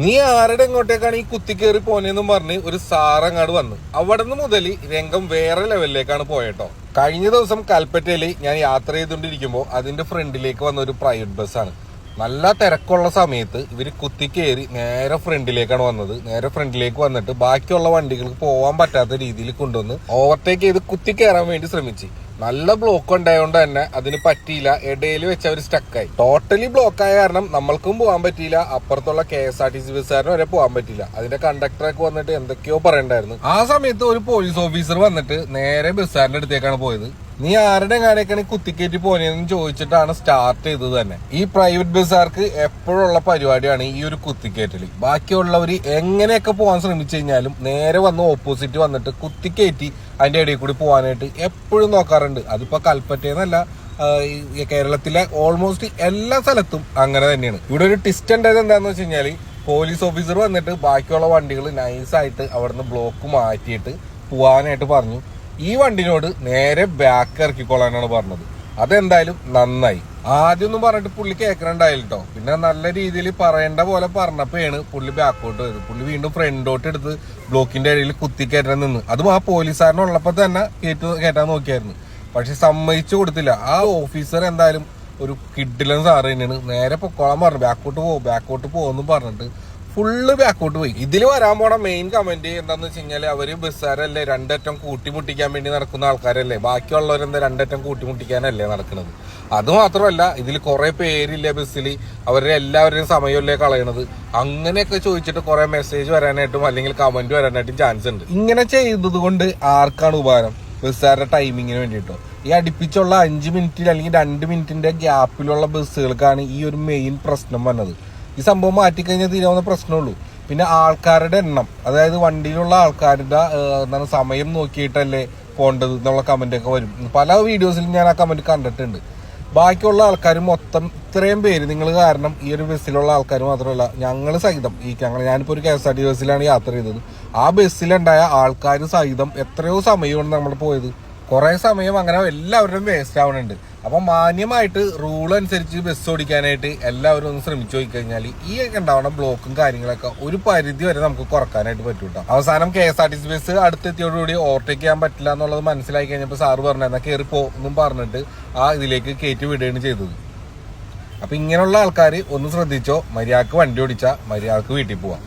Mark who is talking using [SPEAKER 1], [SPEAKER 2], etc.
[SPEAKER 1] നീ ആരുടെ എങ്ങോട്ടേക്കാണ് ഈ കുത്തി കയറി പോനെന്നും പറഞ്ഞ് ഒരു സാറങ്ങാട് വന്നു. അവിടെ നിന്ന് മുതൽ രംഗം വേറെ ലെവലിലേക്കാണ് പോയട്ടോ. കഴിഞ്ഞ ദിവസം കൽപ്പറ്റയിൽ ഞാൻ യാത്ര ചെയ്തുകൊണ്ടിരിക്കുമ്പോൾ അതിന്റെ ഫ്രണ്ടിലേക്ക് വന്ന ഒരു പ്രൈവറ്റ് ബസ്സാണ് നല്ല തിരക്കുള്ള സമയത്ത് ഇവർ കുത്തി കയറി നേരെ ഫ്രണ്ടിലേക്കാണ് വന്നത്. നേരെ ഫ്രണ്ടിലേക്ക് വന്നിട്ട് ബാക്കിയുള്ള വണ്ടികൾക്ക് പോകാൻ പറ്റാത്ത രീതിയിൽ കൊണ്ടുവന്ന് ഓവർടേക്ക് ചെയ്ത് കുത്തി കയറാൻ വേണ്ടി ശ്രമിച്ചു. നല്ല ബ്ലോക്ക് ഉണ്ടായതുകൊണ്ട് തന്നെ അതിന് പറ്റിയില്ല. ഇടയിൽ വെച്ച് അവർ സ്റ്റക്കായി ടോട്ടലി ബ്ലോക്ക് ആയ കാരണം നമ്മൾക്കും പോകാൻ പറ്റിയില്ല. അപ്പുറത്തുള്ള K S R T C ബസ്സുകാരനും വരെ പോകാൻ പറ്റിയില്ല. അതിന്റെ കണ്ടക്ടറൊക്കെ വന്നിട്ട് എന്തൊക്കെയോ പറയണ്ടായിരുന്നു. ആ സമയത്ത് ഒരു പോലീസ് ഓഫീസർ വന്നിട്ട് നേരെ ബസ്സുകാരന്റെ അടുത്തേക്കാണ് പോയത്. നീ ആരുടെ കാര്യക്കാണ് കുത്തിക്കേറ്റി പോനെന്ന് ചോദിച്ചിട്ടാണ് സ്റ്റാർട്ട് ചെയ്തത് തന്നെ. ഈ പ്രൈവറ്റ് ബസ്സുകാർക്ക് എപ്പോഴുള്ള പരിപാടിയാണ് ഈ ഒരു കുത്തിക്കയറ്റൽ ബാക്കിയുള്ളവർ എങ്ങനെയൊക്കെ പോകാൻ ശ്രമിച്ചു കഴിഞ്ഞാലും നേരെ വന്ന് ഓപ്പോസിറ്റ് വന്നിട്ട് കുത്തിക്കേറ്റി അതിന്റെ ഇടയിൽ കൂടി പോകാനായിട്ട് എപ്പോഴും നോക്കാറുണ്ട്. അതിപ്പോ കൽപ്പറ്റയെന്നല്ല കേരളത്തിലെ ഓൾമോസ്റ്റ് എല്ലാ സ്ഥലത്തും അങ്ങനെ തന്നെയാണ്. ഇവിടെ ഒരു ടിസ്റ്റ് ഉണ്ടായത് എന്താന്ന് വെച്ച് കഴിഞ്ഞാൽ പോലീസ് ഓഫീസർ വന്നിട്ട് ബാക്കിയുള്ള വണ്ടികൾ നൈസായിട്ട് അവിടുന്ന് ബ്ലോക്ക് മാറ്റിയിട്ട് പോകാനായിട്ട് പറഞ്ഞു. ഈ വണ്ടിനോട് നേരെ ബാക്ക് ഇറക്കിക്കൊള്ളാനാണ് പറഞ്ഞത്. അതെന്തായാലും നന്നായി. ആദ്യം ഒന്നും പറഞ്ഞിട്ട് പുള്ളി കേൾക്കണുണ്ടായില്ല കേട്ടോ പിന്നെ നല്ല രീതിയിൽ പറയേണ്ട പോലെ പറഞ്ഞപ്പോഴാണ് പുള്ളി ബാക്കോട്ട് വരുന്നത് പുള്ളി വീണ്ടും ഫ്രണ്ടോട്ട് എടുത്ത് ബ്ലോക്കിന്റെ ഇടയിൽ കുത്തി കയറ്റാൻ നിന്ന്. അതും ആ പോലീസുകാരനുള്ളപ്പോൾ തന്നെ കയറ്റു കയറ്റാൻ നോക്കിയായിരുന്നു. പക്ഷെ സമ്മതിച്ചു കൊടുത്തില്ല. ആ ഓഫീസർ എന്തായാലും ഒരു കിഡിലൻ സാറ് തന്നെയാണ്. നേരെ പൊക്കോളാൻ പറഞ്ഞു. ബാക്കോട്ട് പോകും ബാക്കോട്ട് പോകുമെന്ന് പറഞ്ഞിട്ട് ഫുള്ള് ബാക്കോട്ട് പോയി. ഇതിൽ വരാൻ പോണ മെയിൻ കമന്റ് എന്താന്ന് വെച്ച് കഴിഞ്ഞാൽ അവർ ബസ്സുകാരല്ലേ രണ്ടറ്റം കൂട്ടിമുട്ടിക്കാൻ വേണ്ടി നടക്കുന്ന ആൾക്കാരല്ലേ? ബാക്കിയുള്ളവരെന്താ രണ്ടറ്റം കൂട്ടിമുട്ടിക്കാനല്ലേ നടക്കുന്നത്? അത് മാത്രമല്ല ഇതിൽ കുറെ പേരില്ല ബസ്സിൽ അവരുടെ എല്ലാവരുടെയും സമയമല്ലേ കളയണത്? അങ്ങനെയൊക്കെ ചോദിച്ചിട്ട് കുറെ മെസ്സേജ് വരാനായിട്ടും അല്ലെങ്കിൽ കമന്റ് വരാനായിട്ടും ചാൻസ് ഉണ്ട്. ഇങ്ങനെ ചെയ്തത് കൊണ്ട് ആർക്കാണ് ഉപകാരം? ബസ്സുകാരുടെ ടൈമിങ്ങിന് വേണ്ടിയിട്ടോ? ഈ അടുപ്പിച്ചുള്ള അഞ്ച് മിനിറ്റിൽ അല്ലെങ്കിൽ രണ്ട് മിനിറ്റിന്റെ ഗ്യാപ്പിലുള്ള ബസ്സുകൾക്കാണ് ഈ ഒരു മെയിൻ പ്രശ്നം വന്നത്. ഈ സംഭവം മാറ്റിക്കഴിഞ്ഞാൽ തീരാവുന്ന പ്രശ്നമുള്ളൂ. പിന്നെ ആൾക്കാരുടെ എണ്ണം അതായത് വണ്ടിയിലുള്ള ആൾക്കാരുടെ എന്താണ് സമയം നോക്കിയിട്ടല്ലേ പോകേണ്ടത് എന്നുള്ള കമന്റ് ഒക്കെ വരും. പല വീഡിയോസിലും ഞാൻ ആ കമന്റ് കണ്ടിട്ടുണ്ട്. ബാക്കിയുള്ള ആൾക്കാർ മൊത്തം ഇത്രയും പേര് നിങ്ങൾ കാരണം ഈ ഒരു ബസ്സിലുള്ള ആൾക്കാർ മാത്രമല്ല ഞങ്ങൾ സഹിതം ഈ ഞങ്ങൾ ഞാനിപ്പോൾ ഒരു കെ എസ് ആർ ടി ബസ്സിലാണ് യാത്ര ചെയ്തത്. ആ ബസ്സിലുണ്ടായ ആൾക്കാർ സഹിതം എത്രയോ സമയമാണ് നമ്മൾ പോയത്. കുറെ സമയം അങ്ങനെ എല്ലാവരും വേസ്റ്റ് ആവുന്നുണ്ട് അപ്പൊ മാന്യമായിട്ട് റൂൾ അനുസരിച്ച് ബസ് ഓടിക്കാനായിട്ട് എല്ലാവരും ഒന്ന് ശ്രമിച്ചു നോക്കിക്കഴിഞ്ഞാൽ കഴിഞ്ഞാൽ ഈ ഉണ്ടാവുന്ന ബ്ലോക്കും കാര്യങ്ങളൊക്കെ ഒരു പരിധി വരെ നമുക്ക് കുറക്കാനായിട്ട് പറ്റും കേട്ടോ അവസാനം K S R T C bus അടുത്തെത്തിയോടുകൂടി overtake ചെയ്യാൻ പറ്റില്ല എന്നുള്ളത് മനസ്സിലാക്കി കഴിഞ്ഞപ്പോൾ സാറ് പറഞ്ഞു എന്നാൽ കയറി എന്നും പറഞ്ഞിട്ട് ആ ഇതിലേക്ക് കയറ്റി വിടുകയാണ് ചെയ്തത്. അപ്പൊ ഇങ്ങനെയുള്ള ആൾക്കാർ ഒന്ന് ശ്രദ്ധിച്ചോ? മര്യാദയ്ക്ക് വണ്ടി ഓടിച്ചാൽ മര്യാദയ്ക്ക് വീട്ടിൽ പോവാം.